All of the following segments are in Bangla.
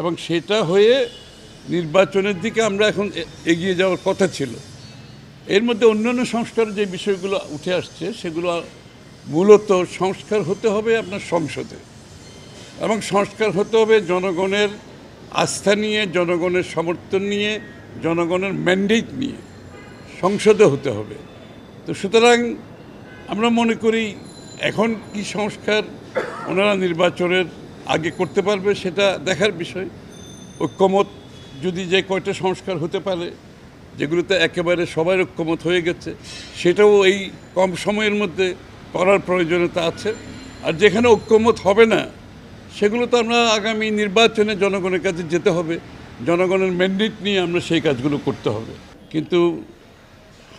এবং সেটা হয়ে নির্বাচনের দিকে আমরা এখন এগিয়ে যাওয়ার কথা ছিল। এর মধ্যে অন্যান্য সংস্কার যে বিষয়গুলো উঠে আসছে, সেগুলো মূলত সংস্কার হতে হবে আপনার সংসদে। এবং সংস্কার হতে হবে জনগণের আস্থা নিয়ে, জনগণের সমর্থন নিয়ে, জনগণের ম্যান্ডেট নিয়ে। সংসদে হতে হবে। তো সুতরাং আমরা মনে করি, এখন কি সংস্কার, ওনারা নির্বাচনের আগে করতে পারবে সেটা দেখার বিষয়। ঐক্যমত যদি যে কয়টা সংস্কার হতে পারে, যেগুলোতে একেবারে সবাই ঐক্যমত হয়ে গেছে, সেটাও এই কম সময়ের মধ্যে করার প্রয়োজনীয়তা আছে। আর যেখানে ঐক্যমত হবে না, সেগুলো তো আমরা আগামী নির্বাচনে জনগণের কাছে যেতে হবে। জনগণের ম্যান্ডেট নিয়ে আমরা সেই কাজগুলো করতে হবে। কিন্তু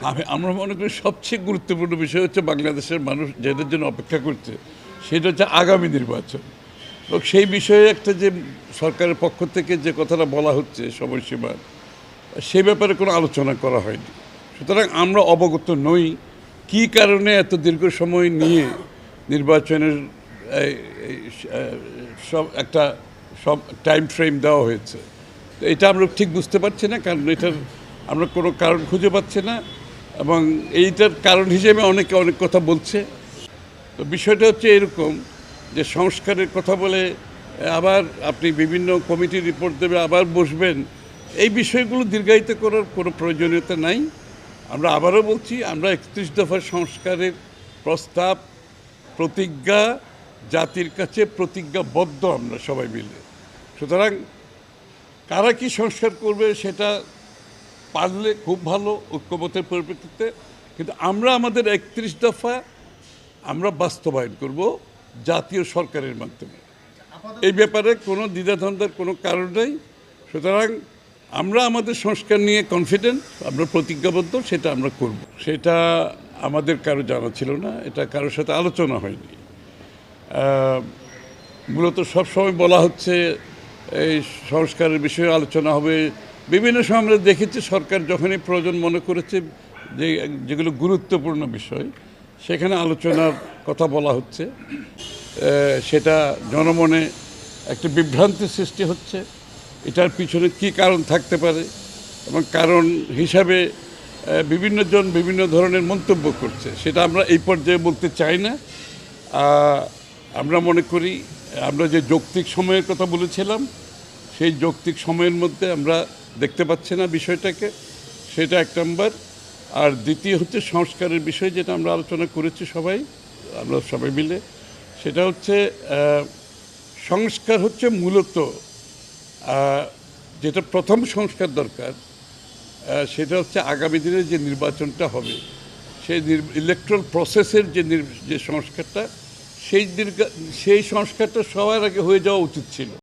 আমি, আমরা মনে করি সবচেয়ে গুরুত্বপূর্ণ বিষয় হচ্ছে বাংলাদেশের মানুষ যাদের জন্য অপেক্ষা করছে, সেটা হচ্ছে আগামী নির্বাচন। এবং সেই বিষয়ে একটা যে সরকারের পক্ষ থেকে যে কথাটা বলা হচ্ছে সময়সীমা, সে ব্যাপারে কোনো আলোচনা করা হয়নি। সুতরাং আমরা অবগত নই কী কারণে এত দীর্ঘ সময় নিয়ে নির্বাচনের সব একটা, সব টাইম ফ্রেম দেওয়া হয়েছে। তো এটা আমরা ঠিক বুঝতে পারছি না, কারণ এটার আমরা কোনো কারণ খুঁজে পাচ্ছি না, এবং এইটার কারণ হিসেবে অনেকে অনেক কথা বলছে। তো বিষয়টা হচ্ছে এরকম যে সংস্কারের কথা বলে, আবার আপনি বিভিন্ন কমিটি রিপোর্ট দেবে, আবার বসবেন, এই বিষয়গুলো দীর্ঘায়িত করার কোনো প্রয়োজনীয়তা নাই। আমরা আবারও বলছি, আমরা একত্রিশ দফার সংস্কারের প্রস্তাব, প্রতিজ্ঞা, জাতির কাছে প্রতিজ্ঞাবদ্ধ আমরা সবাই মিলে। সুতরাং কারা কি সংস্কার করবে সেটা পারলে খুব ভালো ঐক্যমতের পরিপ্রেক্ষিতে, কিন্তু আমরা আমাদের একত্রিশ দফা আমরা বাস্তবায়ন করব। জাতীয় সরকারের মাধ্যমে। এই ব্যাপারে কোনো দ্বিধাদ্বন্দ্বের কোনো কারণ নেই। সুতরাং আমরা আমাদের সংস্কার নিয়ে কনফিডেন্ট আমরা প্রতিজ্ঞাবদ্ধ, সেটা আমরা করব। সেটা আমাদের কারও জানা ছিল না, এটা কারোর সাথে আলোচনা হয়নি। মূলত সবসময় বলা হচ্ছে, এই সংস্কারের বিষয়ে আলোচনা হবে। বিভিন্ন সময় আমরা দেখেছি, সরকার যখনই প্রয়োজন মনে করেছে, যে যেগুলো গুরুত্বপূর্ণ বিষয়, সেখানে আলোচনার কথা বলা হচ্ছে। সেটা জনমনে একটা বিভ্রান্তির সৃষ্টি হচ্ছে। এটার পিছনে কী কারণ থাকতে পারে এবং কারণ হিসাবে বিভিন্ন জন বিভিন্ন ধরনের মন্তব্য করছে। সেটা আমরা এই পর্যায়ে বলতে চাই না। আমরা মনে করি, আমরা যে যৌক্তিক সময়ের কথা বলেছিলাম, সেই যৌক্তিক সময়ের মধ্যে আমরা দেখতে পাচ্ছি না বিষয়টাকে। সেটা এক নম্বর। আর দ্বিতীয় হচ্ছে সংস্কারের বিষয় যেটা আমরা আলোচনা করেছি সবাই, আমরা সবাই মিলে। সেটা হচ্ছে সংস্কার হচ্ছে মূলত যেটা প্রথম সংস্কার দরকার সেটা হচ্ছে আগামী দিনে যে নির্বাচনটা হবে, সেই ইলেকট্রাল প্রসেসের যে যে সংস্কারটা, সেই সেই সংস্কারটা সবার আগে হয়ে যাওয়া উচিত ছিল।